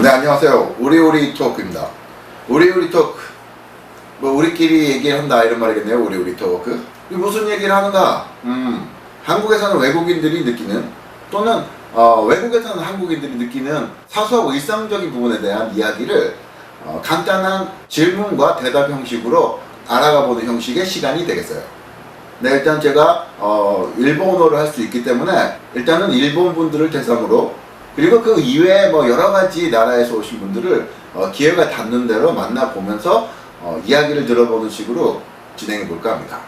네 안녕하세요. 우리우리 토크입니다. 우리우리 토크. 뭐 우리끼리 얘기한다 이런 말이겠네요. 우리우리 토크. 이 무슨 얘기를 하는가? 음 한국에 사는 외국인들이 느끼는 또는 어, 외국에 사는 한국인들이 느끼는 사소하고 일상적인 부분에 대한 이야기를 어, 간단한 질문과 대답 형식으로 알아가 보는 형식의 시간이 되겠어요. 네, 일단 제가 어, 일본어를 할 수 있기 때문에 일단은 일본 분들을 대상으로 그리고 그 이외에 뭐 여러 가지 나라에서 오신 분들을 어, 기회가 닿는 대로 만나보면서 어, 이야기를 들어보는 식으로 진행해 볼까 합니다.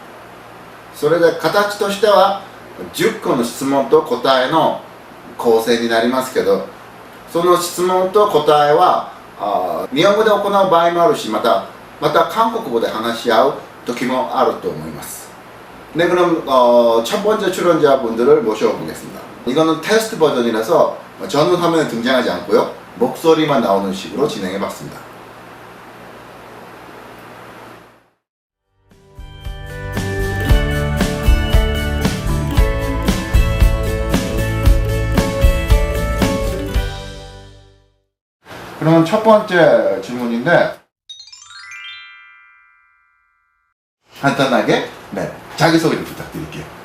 それで形としては10個の質問と答えの構成になりますけどその質問と答えはあ日本語で行う場合もあるしまたまた韓国語で話し合う時もあると思います 네 그럼 어, 첫 번째 출연자분들을 모셔보겠습니다 이거는 테스트 버전이라서 저는 화면에 등장하지 않고요 목소리만 나오는 식으로 진행해 봤습니다 그러면 첫 번째 질문인데 간단하게 네 자기소개 좀 부탁드릴게요.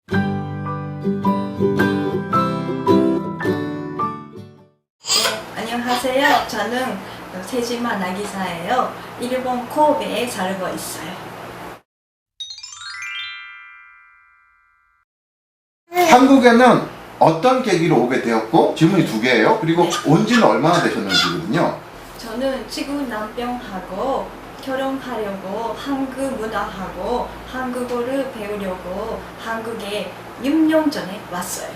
안녕하세요. 저는 세지마 나기사예요. 일본 코베에 살고 있어요. 한국에는 어떤 계기로 오게 되었고 질문이 두 개예요. 그리고 온 지는 얼마나 되셨는지거든요. 저는 지금 남편하고 결혼하려고 한국 문화하고 한국어를 배우려고 한국에 6년 전에 왔어요.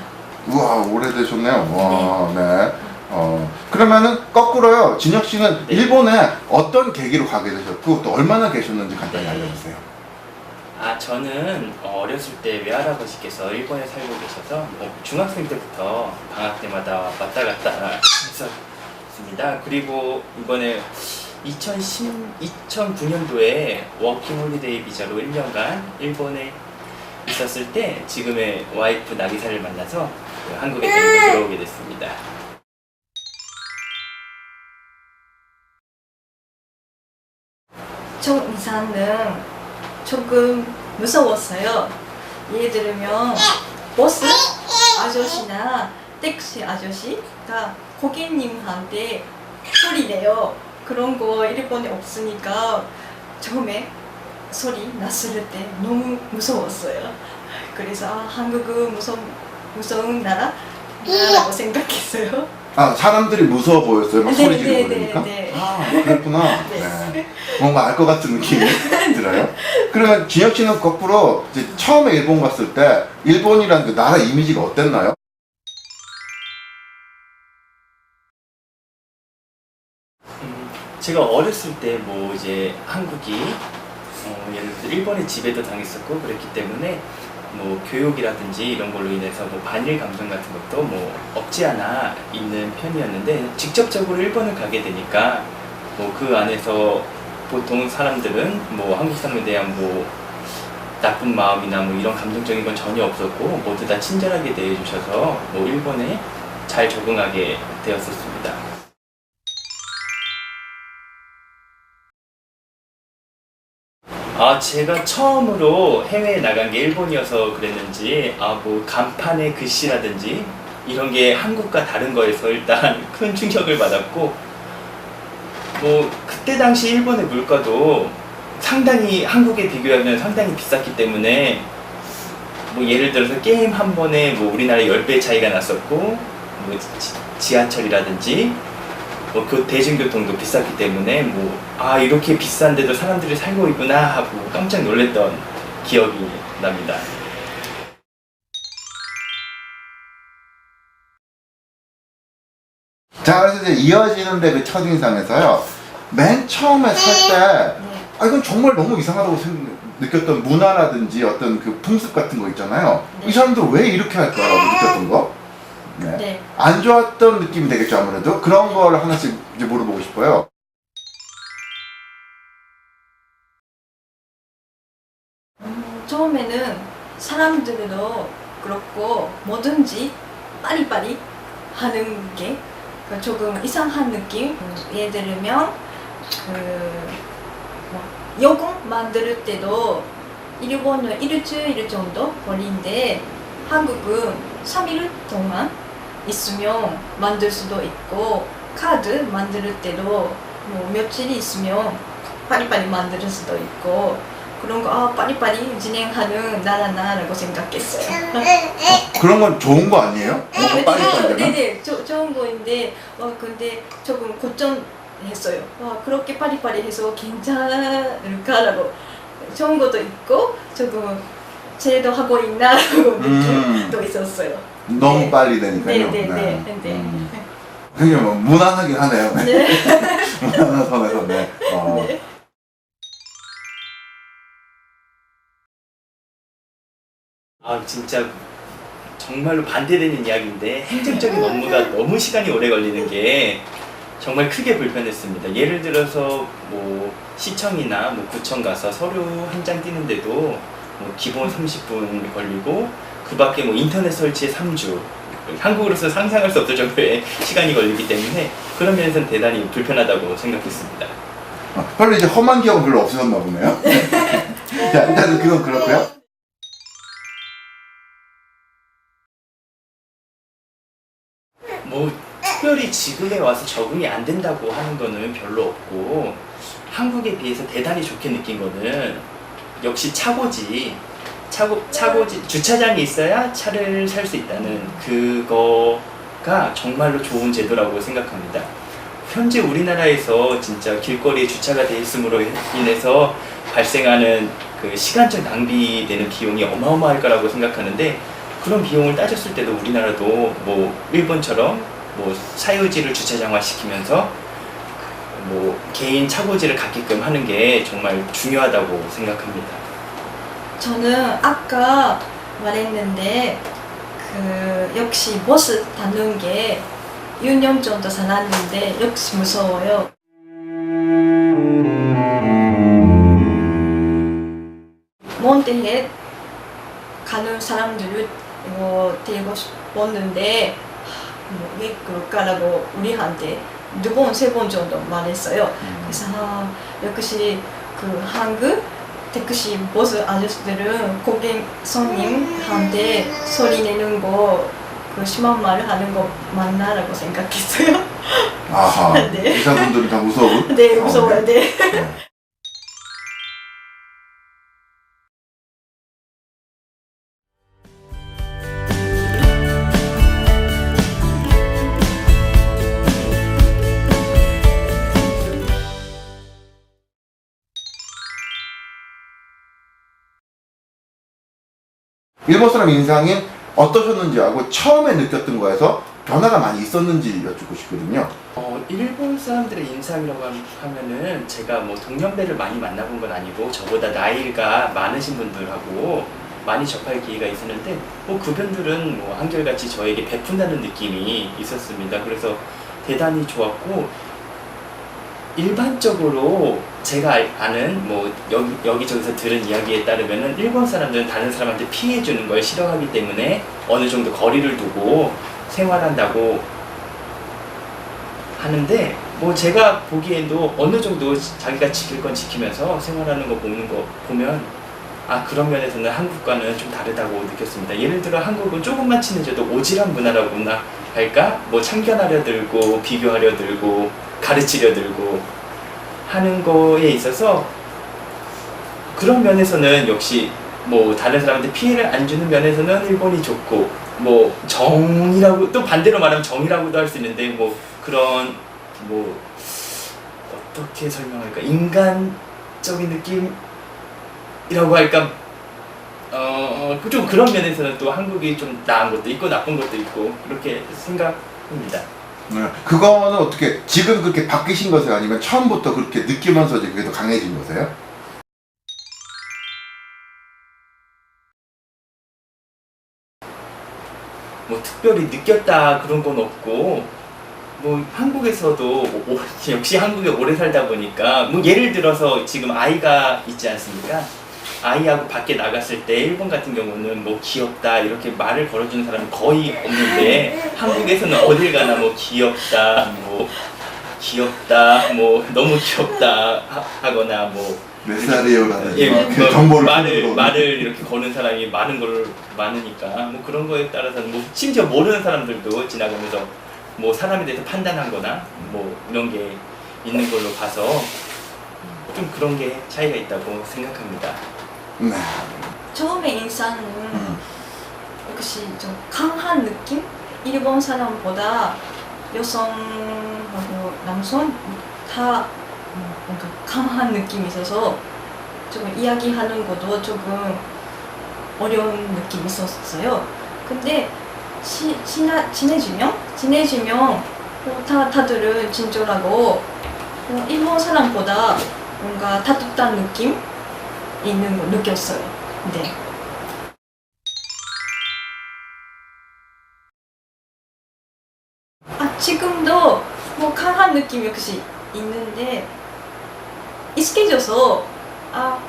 우와 오래되셨네요. 와 네. 어 그러면은 거꾸로요. 진혁 씨는 네. 일본에 어떤 계기로 가게 되셨고 또 얼마나 계셨는지 간단히 알려주세요. 아, 저는 어, 어렸을 때 외할아버지께서 일본에 살고 계셔서 어, 중학생 때부터 방학 때마다 왔다 갔다 했었습니다. 그리고 이번에 2010, 2009년도에 워킹 홀리데이 비자로 1년간 일본에 있었을 때 지금의 와이프 나기사를 만나서 그 한국에 데리고 들어오게 됐습니다. 첫 이사는 조금 무서웠어요. 예를 들면 버스 아저씨나 택시 아저씨가 고객님한테 소리 내요. 그런 거 일본에 없으니까 처음에 소리 났을 때 너무 무서웠어요. 그래서 아, 한국은 무서 무서운 나라라고 생각했어요. 아 사람들이 무서워 보였어요. 막 네, 소리 네, 지르고 네, 그러니까. 네. 아 그랬구나. 네. 네. 뭔가 알 것 같은 느낌이 들어요. 그러면 진혁 씨는 거꾸로 이제 처음에 일본 갔을 때 일본이라는 그 나라 이미지가 어땠나요? 음, 제가 어렸을 때 뭐 이제 한국이 어, 예를 들어서 일본의 지배도 당했었고 그랬기 때문에 뭐 교육이라든지 이런 걸로 인해서 뭐 반일 감정 같은 것도 뭐 없지 않아 있는 편이었는데 직접적으로 일본을 가게 되니까 뭐 그 안에서 보통 사람들은 뭐 한국 사람에 대한 뭐 나쁜 마음이나 뭐 이런 감정적인 건 전혀 없었고 모두 다 친절하게 대해주셔서 뭐 일본에 잘 적응하게 되었었습니다. 아, 제가 처음으로 해외에 나간 게 일본이어서 그랬는지, 아, 뭐, 간판의 글씨라든지, 이런 게 한국과 다른 거에서 일단 큰 충격을 받았고, 뭐, 그때 당시 일본의 물가도 상당히 한국에 비교하면 상당히 비쌌기 때문에, 뭐, 예를 들어서 게임 한 번에 뭐, 우리나라 10배 차이가 났었고, 뭐, 지- 지하철이라든지, 뭐 그 대중교통도 비쌌기 때문에 뭐 아 이렇게 비싼데도 사람들이 살고 있구나 하고 깜짝 놀랐던 기억이 납니다. 자 그래서 이제 이어지는데 그 첫인상에서요 맨 처음에 살때 네. 아 이건 정말 너무 이상하다고 생- 느꼈던 문화라든지 어떤 그 풍습 같은 거 있잖아요. 네. 이 사람들 왜 이렇게 할까라고 느꼈던 거. 네. 네. 안 좋았던 느낌이 되겠죠 아무래도 그런 걸 하나씩 이제 물어보고 싶어요. 음, 처음에는 사람들도 그렇고 뭐든지 빠리빠리 하는 게그 조금 이상한 느낌. 음, 예를 들면 그 뭐, 여권 만들 때도 일본은 일주일 정도 걸리는데 한국은 3일 동안 있으면 만들 수도 있고 카드 만들 때도 뭐 며칠이 있으면 빨리빨리 만들 수도 있고 그런 거 아, 빨리빨리 진행하는 나라나라고 생각했어요. 그런 건 좋은 거 아니에요? 뭔가 네, 빨리 빨리 되면? 네네 조, 좋은 거인데 어, 근데 조금 고전했어요. 와 그렇게 빨리빨리 해서 괜찮을까라고 좋은 것도 있고 조금 제도 하고 있나라고 음. 느낌도 있었어요. 너무 네. 빨리 되니까요. 네네네. 네. 네. 음. 굉장히 뭐 무난하긴 하네요. 네. 무난한 선에서 네. 어. 네. 아 진짜 정말로 반대되는 이야기인데 행정적인 업무가 너무 시간이 오래 걸리는 게 정말 크게 불편했습니다. 예를 들어서 뭐 시청이나 뭐 구청 가서 서류 한 장 띄는데도 뭐 기본 30분 걸리고 그 밖에 뭐 인터넷 설치에 3주 한국으로서 상상할 수 없을 정도의 시간이 걸리기 때문에 그런 면에서는 대단히 불편하다고 생각했습니다. 어, 별로 이제 험한 기억은 별로 없으셨나 보네요. 자, 일단은 그건 그렇고요. 뭐 특별히 지금에 와서 적응이 안 된다고 하는 거는 별로 없고 한국에 비해서 대단히 좋게 느낀 거는 역시 차고지 차고 차고지 주차장이 있어야 차를 살 수 있다는 그거가 정말로 좋은 제도라고 생각합니다. 현재 우리나라에서 진짜 길거리에 주차가 돼 있음으로 인해서 발생하는 그 시간적 낭비되는 비용이 어마어마할 거라고 생각하는데 그런 비용을 따졌을 때도 우리나라도 뭐 일본처럼 뭐 사유지를 주차장화 시키면서 뭐 개인 차고지를 갖게끔 하는 게 정말 중요하다고 생각합니다. 저는 아까 말했는데 그 역시 버스 타는 게 6년 정도 살았는데 역시 무서워요. 몬테헤 가는 사람들을 이거 데리고 싶었는데 하, 뭐왜 그럴까라고 우리한테 두 번, 세 번 정도 말했어요. 그래서 아, 역시 그 한국 택시 버스 아저씨들은 고객 손님한테 소리 내는 거, 그 심한 말을 하는 거 맞나라고 생각했어요. 아하. 네. 의사분들은 다 무서운? 네, 무서워요. 네. 네. 일본 사람 인상이 어떠셨는지 하고 처음에 느꼈던 거에서 변화가 많이 있었는지 여쭙고 싶거든요. 어, 일본 사람들의 인상이라고 함- 하면은 제가 뭐 동년배를 많이 만나본 건 아니고 저보다 나이가 많으신 분들하고 많이 접할 기회가 있었는데 뭐 그분들은 뭐 한결같이 저에게 베푼다는 느낌이 있었습니다. 그래서 대단히 좋았고 일반적으로 제가 알- 아는 뭐 여기 여기저기서 들은 이야기에 따르면은 일본 사람들은 다른 사람한테 피해 주는 걸 싫어하기 때문에 어느 정도 거리를 두고 생활한다고 하는데 뭐 제가 보기에도 어느 정도 자기가 지킬 건 지키면서 생활하는 거 보는 거 보면 아 그런 면에서는 한국과는 좀 다르다고 느꼈습니다. 예를 들어 한국은 조금만 친해져도 오지랖 문화라고나 할까 뭐 참견하려 들고 비교하려 들고 가르치려 들고 하는 거에 있어서 그런 면에서는 역시 뭐 다른 사람한테 피해를 안 주는 면에서는 일본이 좋고 뭐 정이라고 또 반대로 말하면 정이라고도 할 수 있는데 뭐 그런 뭐 어떻게 설명할까 인간적인 느낌이라고 할까 어좀 그런 면에서는 또 한국이 좀 나은 것도 있고 나쁜 것도 있고 그렇게 생각합니다. 네. 그거는 어떻게 지금 그렇게 바뀌신 거세요? 아니면 처음부터 그렇게 느끼면서 이제 그게 더 강해진 거세요? 뭐 특별히 느꼈다 그런 건 없고 뭐 한국에서도 오- 역시 한국에 오래 살다 보니까 뭐 예를 들어서 지금 아이가 있지 않습니까? 아이하고 밖에 나갔을 때 일본 같은 경우는 뭐 귀엽다 이렇게 말을 걸어주는 사람이 거의 없는데 한국에서는 어딜 가나 뭐 귀엽다 뭐 귀엽다 뭐 너무 귀엽다 하- 하거나 뭐 몇 살이에요라는 예, 그뭐 정보를 말을. 말을 이렇게 거는 사람이 많은 걸 많으니까 뭐 그런 거에 따라서는 뭐 심지어 모르는 사람들도 지나가면서 뭐 사람에 대해서 판단하거나 뭐 이런 게 있는 걸로 봐서 좀 그런 게 차이가 있다고 생각합니다. 네. 처음에 인상은 음. 혹시 좀 강한 느낌? 일본 사람보다 여성하고 남성 다 음, 뭔가 강한 느낌이 있어서 조금 이야기하는 것도 조금 어려운 느낌이 있었어요. 근데 시, 지나, 지내지면 지내지면 어, 다 다들은 친절하고 어, 일본 사람보다 뭔가 따뜻한 느낌 있는 거 느꼈어요. 네. 아 지금도 뭐 강한 느낌 역시 있는데 익숙해져서 아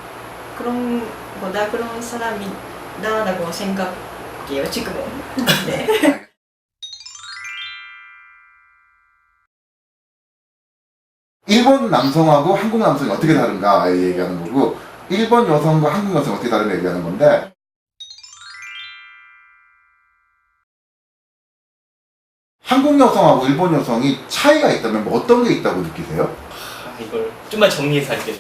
그런 거다 그런 사람이다라고 생각해요 지금은. 네. 일본 남성하고 한국 남성이 어떻게 다른가 얘기하는 거고 일본 여성과 한국 여성이 어떻게 다른가 얘기하는 건데 한국 여성하고 일본 여성이 차이가 있다면 뭐 어떤 게 있다고 느끼세요? 아, 이걸 좀만 정리해서 할게요.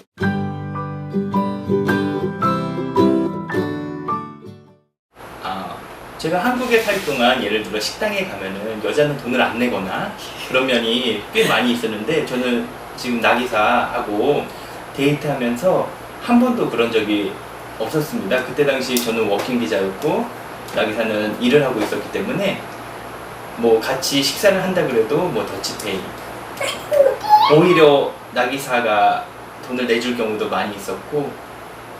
아, 제가 한국에 살 동안 예를 들어 식당에 가면은 여자는 돈을 안 내거나 그런 면이 꽤 많이 있었는데 저는 지금 나기사하고 데이트하면서 한 번도 그런 적이 없었습니다. 그때 당시 저는 워킹 비자였고 나기사는 일을 하고 있었기 때문에 뭐 같이 식사를 한다 그래도 뭐 더치페이 오히려 나기사가 돈을 내줄 경우도 많이 있었고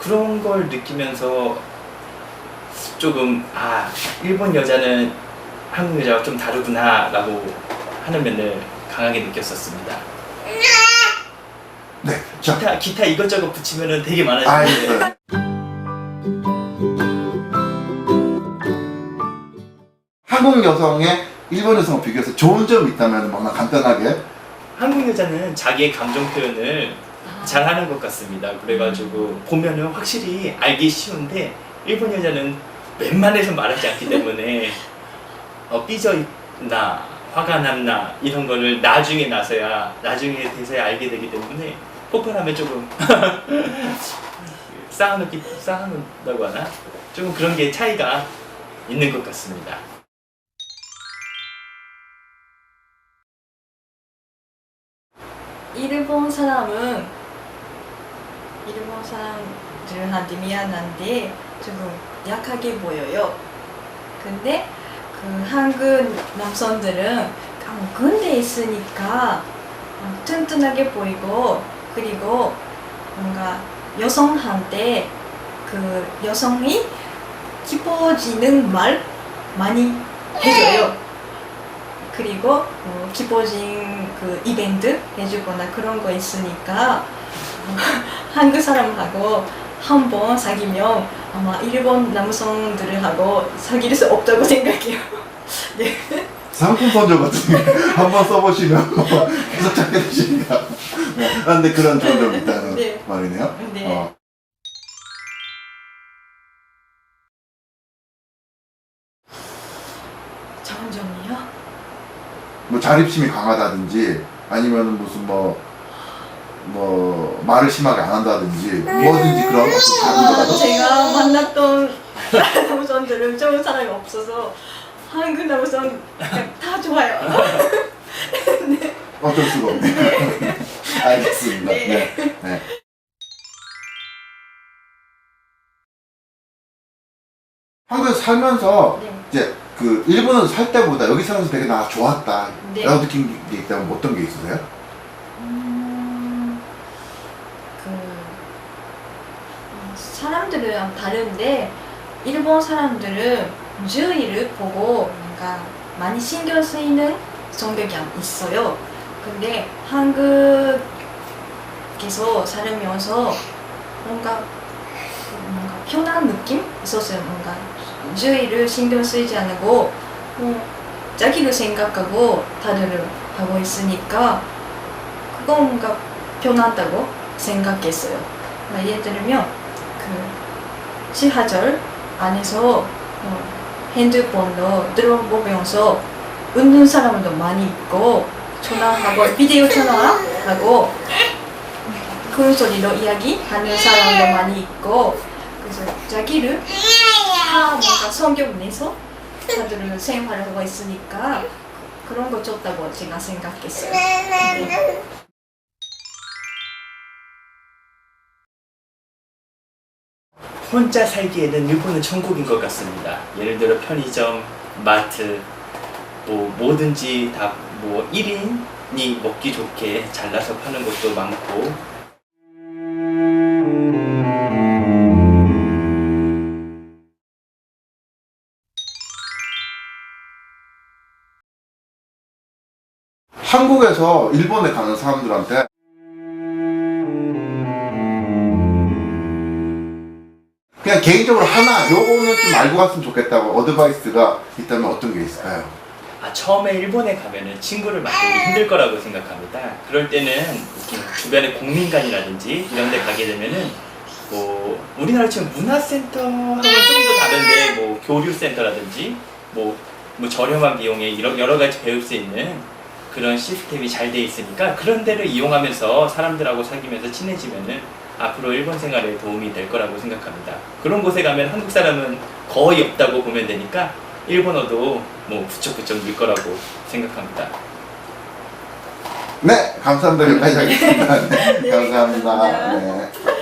그런 걸 느끼면서 조금 아 일본 여자는 한국 여자와 좀 다르구나라고 하는 면을 강하게 느꼈었습니다. 네. 자, 기타 기타 이것저것 붙이면은 되게 아, 많아지는데 네. 한국 여성의 일본 여성과 비교해서 좋은 점이 있다면 뭐 하나 간단하게 한국 여자는 자기의 감정 표현을 잘 하는 것 같습니다. 그래가지고 보면은 확실히 알기 쉬운데 일본 여자는 웬만해서 말하지 않기 때문에 어, 삐져 있나 화가 났나 이런 거를 나중에 나서야 나중에 돼서야 알게 되기 때문에 폭발하면 조금 쌓아놓기 쌓아놓는다고 하나 조금 그런 게 차이가 있는 것 같습니다. 일본 사람은 일본 사람들한테 미안한데 조금 약하게 보여요. 근데 그 한국 남성들은 군대 있으니까 어, 튼튼하게 보이고 그리고 뭔가 여성한테 그 여성이 기뻐지는 말 많이 해줘요. 그리고 어, 기뻐진 그 이벤트 해주거나 그런 거 있으니까 어, 한국 사람하고 한 번 사귀면 아마 일본 남성들하고 사귈 수 없다고 생각해요. 네. 상품 선조 같은 게 한번 써보시면 계속 찾게 되십니다. 네. 아, 근데 그런 점이 있다는 네. 말이네요. 네. 어. 점이요? 뭐 자립심이 강하다든지 아니면 무슨 뭐, 뭐 말을 심하게 안 한다든지 뭐든지 그런 어떤 작은 거라도 제가 만났던 남성들은 좋은 사람이 없어서 한국 남성 그냥 다 좋아요. 어쩔 수가 없네요. 알겠습니다. 네. 네. 네. 한국에서 살면서 네. 이제 그 일본에서 살 때보다 여기 살아서 되게 나 좋았다. 네. 라고 느낀 게 있다면 어떤 게 있으세요? 음, 그 음, 사람들은 다른데 일본 사람들은 주의를 보고 뭔가 많이 신경 쓰이는 성격이 있어요. 근데 한국에서 살면서 뭔가 뭔가 편한 느낌 있었어요. 뭔가 주의를 신경 쓰이지 않고 뭐 자기를 생각하고 다들 하고 있으니까 그거 뭔가 편하다고 생각했어요. 그러니까 예를 들면 그 지하철 안에서 어, 핸드폰도 들어보면서 웃는 사람도 많이 있고 전화하고 비디오 전화하고 큰 소리로 이야기하는 사람도 많이 있고 그래서 자기를 다 뭔가 성격 내서 다들 생활을 하고 있으니까 그런 거 좋다고 제가 생각했어요. 네. 혼자 살기에는 일본은 천국인 것 같습니다. 예를 들어 편의점, 마트, 뭐 뭐든지 다 뭐 1인이 먹기 좋게 잘라서 파는 것도 많고 한국에서 일본에 가는 사람들한테 그냥 개인적으로 하나 요거는 좀 알고 갔으면 좋겠다고 어드바이스가 있다면 어떤 게 있을까요? 아, 처음에 일본에 가면은 친구를 만들기 힘들 거라고 생각합니다. 그럴 때는 주변에 공민관이라든지 이런 데 가게 되면은 뭐 우리나라 지금 문화센터하고는 좀 더 다른데 뭐 교류센터라든지 뭐, 뭐 저렴한 비용에 여러 가지 배울 수 있는 그런 시스템이 잘 돼 있으니까 그런 데를 이용하면서 사람들하고 사귀면서 친해지면은 앞으로 일본 생활에 도움이 될 거라고 생각합니다. 그런 곳에 가면 한국 사람은 거의 없다고 보면 되니까 일본어도 뭐 부쩍부쩍 늘 거라고 생각합니다. 네, 감사합니다. 여기까지 하겠습니다. 네, 네, 감사합니다. 감사합니다. 네.